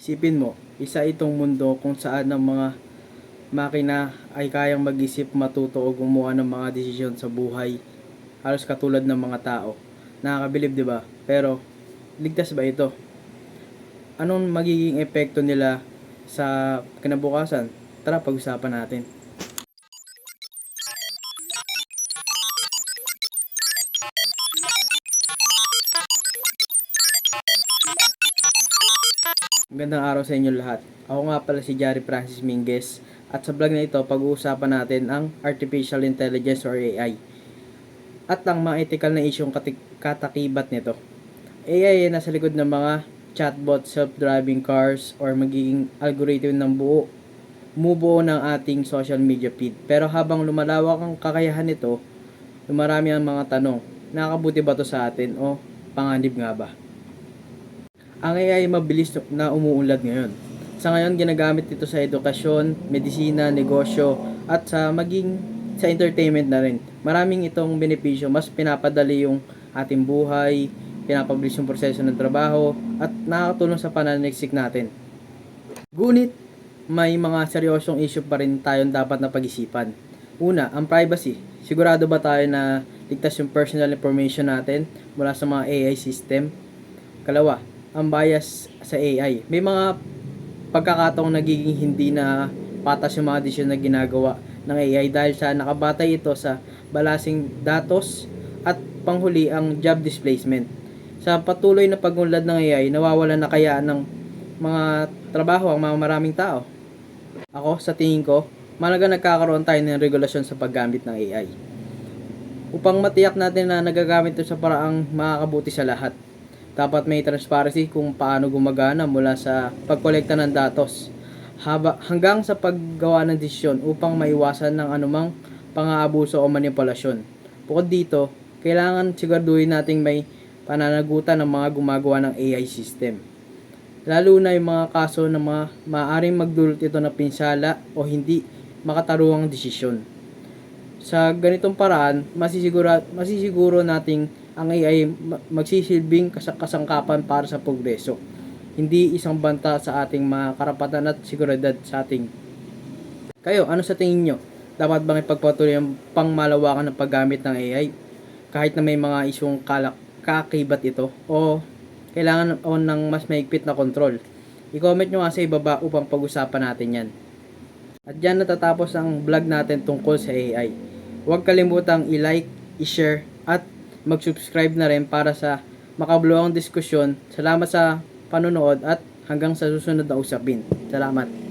Isipin mo, isa itong mundo kung saan ang mga makina ay kayang mag-isip, matuto o gumawa ng mga desisyon sa buhay halos katulad ng mga tao. Nakakabilib, di ba? Pero, ligtas ba ito? Anong magiging epekto nila sa kinabukasan? Tara, pag-usapan natin. Magandang araw sa inyo lahat. Ako nga pala si Jari Francis Minguez at sa vlog na ito pag-uusapan natin ang Artificial Intelligence or AI at ang mga ethical na isyong katakibat nito. AI ay nasa likod ng mga chatbot, self-driving cars or magiging algorithm ng buo bumubuo ng ating social media feed. Pero habang lumalawak ang kakayahan nito, lumarami ang mga tanong. Nakakabuti ba to sa atin o panganib nga ba? Ang AI mabilis na umuunlad ngayon. Sa ngayon, ginagamit ito sa edukasyon, medisina, negosyo, at sa maging sa entertainment na rin. Maraming itong benepisyo, mas pinapadali yung ating buhay, pinapabilis yung proseso ng trabaho, at nakakatulong sa pananaliksik natin. Ngunit, may mga seryosong issue pa rin tayong dapat na pag-isipan. Una, ang privacy. Sigurado ba tayo na ligtas yung personal information natin mula sa mga AI system? Kalawa, ang bias sa AI. May mga pagkakataong nagiging hindi na patas yung mga desisyon na ginagawa ng AI dahil sa nakabatay ito sa balasing datos at panghuli ang job displacement. Sa patuloy na pagunlad ng AI, nawawalan na kaya ng mga trabaho ang mga maraming tao. Ako, sa tingin ko, malaga nagkakaroon tayo ng regulasyon sa paggamit ng AI. Upang matiyak natin na nagagamit ito sa paraang makakabuti sa lahat. Dapat may transparency kung paano gumagana mula sa pagkolekta ng datos haba, hanggang sa paggawa ng desisyon upang maiwasan ng anumang pang-aabuso o manipulasyon. Bukod dito, kailangan siguraduhin nating may pananagutan ng mga gumagawa ng AI system. Lalo na yung mga kaso na mga maaaring magdulot ito ng pinsala o hindi makataruang desisyon. Sa ganitong paraan, masisiguro, masisiguro nating ang AI ma- magsisilbing kas- kasangkapan para sa progreso. Hindi isang banta sa ating mga karapatan at seguridad sa ating. Kayo, ano sa tingin nyo? Dapat bang ipagpatuloy ang pangmalawakan ng paggamit ng AI kahit na may mga isyong kalak kakibat ito o kailangan o ng mas maigpit na control? I-comment nyo nga sa ibaba upang pag-usapan natin yan. At dyan natatapos ang vlog natin tungkol sa AI. Huwag kalimutang i-like, i-share, mag-subscribe na rin para sa makabuluhang diskusyon. Salamat sa panonood at hanggang sa susunod na usapin. Salamat.